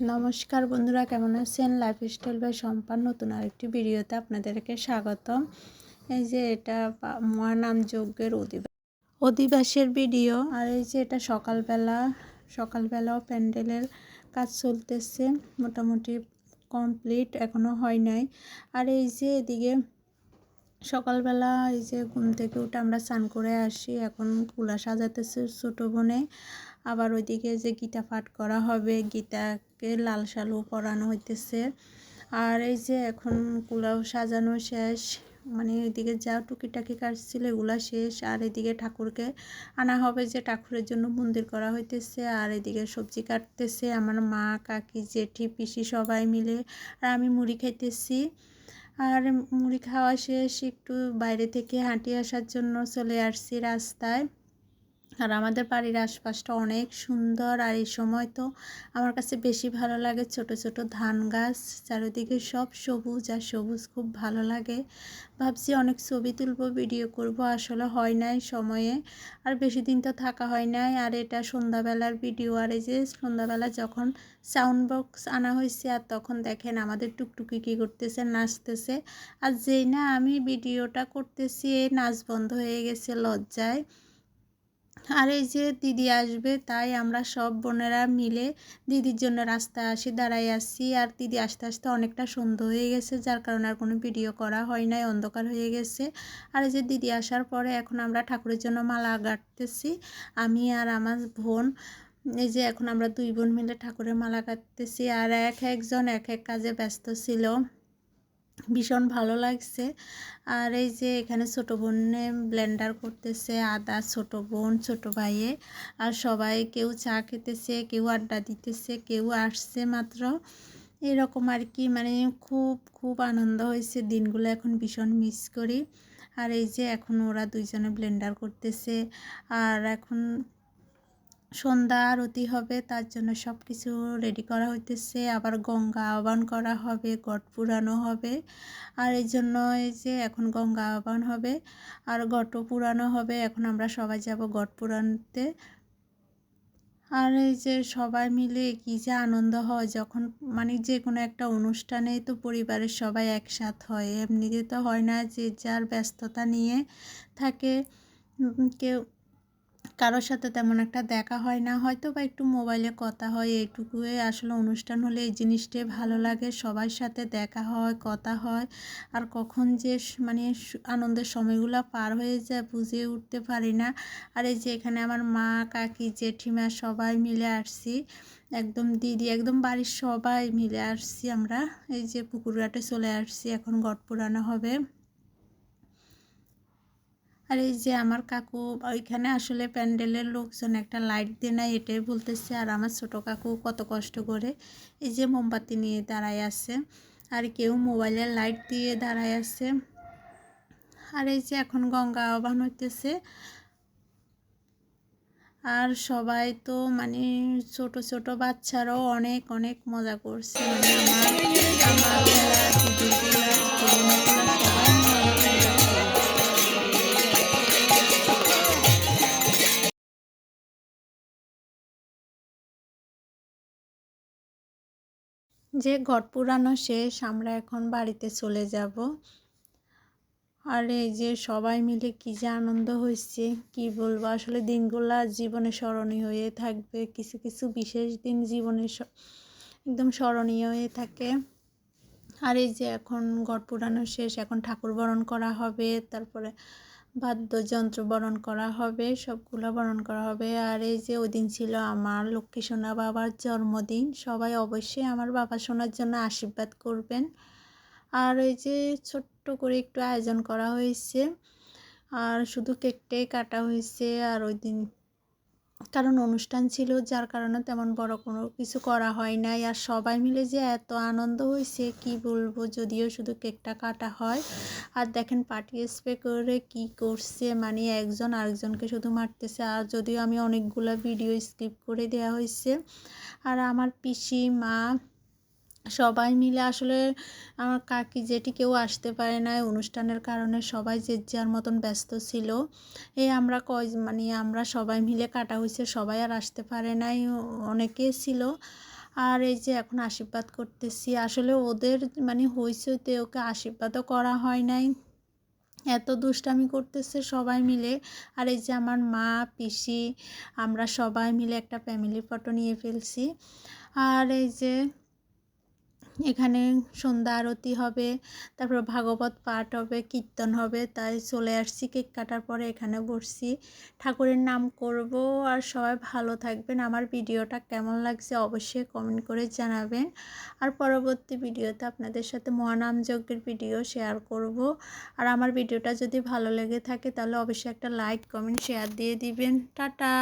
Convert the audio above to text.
নমস্কার বন্ধুরা, কেমন আছেন? লাইফস্টাইল বাই সম্পান নতুন আরেকটি ভিডিওতে আপনাদেরকে স্বাগতম। এই যে এটা মহানাম যজ্ঞের অধিবাস অধিবাসের ভিডিও। আর এই যে এটা সকালবেলা, সকালবেলাও প্যান্ডেলের কাজ চলতেছে, মোটামুটি কমপ্লিট এখনও হয় নাই। আর এই যে এদিকে সকালবেলা এই যে ঘুম থেকে উঠে আমরা স্নান করে আসি। এখন কুলা সাজাতেছে ছোটো বোনে। আবার ওইদিকে যে গীতা পাঠ করা হবে, গীতাকে লাল সালু পরানো হইতেছে। আর এই যে এখন কুলাও সাজানো শেষ। মানে এদিকে যা টুকিটাকি কাটছিল এগুলা শেষ। আর এদিকে ঠাকুরকে আনা হবে যে ঠাকুরের জন্য মন্দির করা হইতেছে। আর এদিকে সবজি কাটতেছে। আমার মা, কাকি, জেঠি, পিসি সবাই মিলে। আর আমি মুড়ি খাইতেছি। আর মুড়ি খাওয়া শেষ একটু বাইরে থেকে হাঁটি আসার জন্য চলে আসছি রাস্তায়। আর আমাদের বাড়ির আশপাশটা অনেক সুন্দর আর এই সময় তো আমার কাছে বেশি ভালো লাগে ছোট ছোট ধান গাছ, চারিদিকে সব সবুজ আর সবুজ খুব ভালো লাগে। ভাবছি অনেক ছবি তুলবো ভিডিও করব, আসলে হয় নাই সময়ে। আর বেশি দিন তো থাকা হয় নাই, আর এটা সন্ধ্যাবেলার ভিডিও আর এই যে সন্ধ্যাবেলা যখন সাউন্ড বক্স আনা হয়েছে, আর তখন দেখেন আমাদের টুকটুকি কী করতেছে, নাচতেছে। আর যেই না আমি ভিডিওটা করতেছি নাচ বন্ধ হয়ে গেছে লজ্জায়। আর এই যে দিদি আসবে, তাই আমরা সব বোনেরা মিলে দিদির জন্য রাস্তায় আসি দাঁড়াই আসছি আর দিদি আস্তে আস্তে অনেকটা সন্ধ্যা হয়ে গেছে, যার কারণে আর কোনো ভিডিও করা হয় নাই, অন্ধকার হয়ে গেছে। আর এই যে দিদি আসার পরে এখন আমরা ঠাকুরের জন্য মালা গাঁটতেছি, আমি আর আমার বোন। এই যে এখন আমরা দুই বোন মিলে ঠাকুরের মালা কাটতেছি আর এক একজন এক এক কাজে ব্যস্ত ছিল। ভীষণ ভালো লাগছে। আর এই যে এখানে ছোটো বোনে ব্লেন্ডার করতেছে, আদা ছোটো বোন, ছোটো ভাইয়ে। আর সবাই কেউ চা খেতেছে, কেউ আড্ডা দিতেছে, কেউ আসছে মাত্র। এরকম আর কি মানে খুব খুব আনন্দ হয়েছে। দিনগুলো এখন ভীষণ মিস করি। আর এই যে এখন ওরা দুইজনে ব্লেন্ডার করতেছে। আর এখন সন্ধ্যা আরতি হবে, তার জন্য সব কিছু রেডি করা হইতেছে। আবার গঙ্গা আহ্বান করা হবে, গট পুরানো হবে। আর এই জন্য এই যে এখন গঙ্গা আহ্বান হবে, আর গট পুরানো হবে। এখন আমরা সবাই যাব গট পুরানতে আর এই যে সবাই মিলে কী যে আনন্দ হয়, যখন মানে যে কোনো একটা অনুষ্ঠানে তো পরিবারের সবাই একসাথ হয়। এমনিতে তো হয় না যে যার ব্যস্ততা নিয়ে থাকে কেউ কারোর সাথে তেমন একটা দেখা হয় না। হয়তো বা একটু মোবাইলে কথা হয়, এইটুকুই। আসলে অনুষ্ঠান হলে এই জিনিসটাই ভালো লাগে, সবার সাথে দেখা হয়, কথা হয়। আর কখন যে মানে আনন্দের সময়গুলো পার হয়ে যায় বুঝে উঠতে পারি না। আর এই যে এখানে আমার মা, কাকি, জেঠিমা সবাই মিলে আসছি। একদম দিদি, একদম বাড়ির সবাই মিলে আসছি আমরা। এই যে পুকুরঘাটে চলে আসছি, এখন গট পুরানো হবে। আর এই যে আমার কাকু ওইখানে আসলে প্যান্ডেলের লোকজন একটা লাইট দিয়ে নেয় এটাই বলতেছে, আর আমার ছোট কাকু কত কষ্ট করে এই যে মোমবাতি নিয়ে দাঁড়ায় আছে, আর কেউ মোবাইলের লাইট দিয়ে দাঁড়ায় আছে। আর এই যে এখন গঙ্গা আহ্বান হইতেছে। আর সবাই তো মানে ছোট ছোট বাচ্চারাও অনেক অনেক মজা করছে। মানে আমার আমার যে ঘট পুরানো শেষ, আমরা এখন বাড়িতে চলে যাব। আর এই যে সবাই মিলে কী যে আনন্দ হয়েছে, কি বলব? আসলে দিনগুলো জীবনে স্মরণীয় হয়ে থাকবে। কিছু কিছু বিশেষ দিন জীবনে একদম স্মরণীয় হয়ে থাকে। আর এই যে এখন ঘট পুরানো শেষ, এখন ঠাকুর বরণ করা হবে, তারপরে বাদ্যযন্ত্র বরণ করা হবে, সবগুলো বরণ করা হবে। আর এই যে ওই দিন ছিল আমার লক্ষ্মী সোনা বাবার জন্মদিন, সবাই অবশ্যই আমার বাবা শোনার জন্য আশীর্বাদ করবেন। আর ওই যে ছোট্ট করে একটু আয়োজন করা হয়েছে, আর শুধু কেকটাই কাটা হয়েছে। আর ওই দিন কারণ অনুষ্ঠান ছিল, যার কারণে তেমন বড় কোনো কিছু করা হয় নাই। আর সবাই মিলে যে এত আনন্দ হয়েছে, কি বলব? যদিও শুধু কেকটা কাটা হয়। আর দেখেন পার্টি স্প্রে করে কি করছে মানে একজন আরেকজনকে শুধু মারতেছে। আর যদিও আমি অনেকগুলো ভিডিও স্কিপ করে দেওয়া হয়েছে। আর আমার পিসি, মা সবাই মিলে আসলে আমার কাকি যেটি কেউ আসতে পারে না অনুষ্ঠানের কারণে সবাই যে যার মতন ব্যস্ত ছিল, এই আমরা কয় মানে আমরা সবাই মিলে কাটা হয়েছে সবাই আর আসতে পারে নাই, অনেকে ছিল। আর এই যে এখন আশীর্বাদ করতেছি, আসলে ওদের মানে হইচইতে ওকে আশীর্বাদও করা হয় নাই। এত দুষ্টামি করতেছে সবাই মিলে। আর এই যে আমার মা, পিসি, আমরা সবাই মিলে একটা ফ্যামিলি ফটো নিয়ে ফেলছি। আর এই যে এখানে সন্ধ্যা আরতি হবে, তারপর ভাগবত পাঠ হবে, কীর্তন হবে, তাই চলে আসছি কেক কাটার পরে এখানে বসছি। ঠাকুরের নাম করব আর সবাই ভালো থাকবেন। আমার ভিডিওটা কেমন লাগছে অবশ্যই কমেন্ট করে জানাবেন। আর পরবর্তী ভিডিওতে আপনাদের সাথে মহানাম যজ্ঞের ভিডিও শেয়ার করব। আর আমার ভিডিওটা যদি ভালো লেগে থাকে তাহলে অবশ্যই একটা লাইক কমেন্ট শেয়ার দিয়ে দিবেন। টাটা!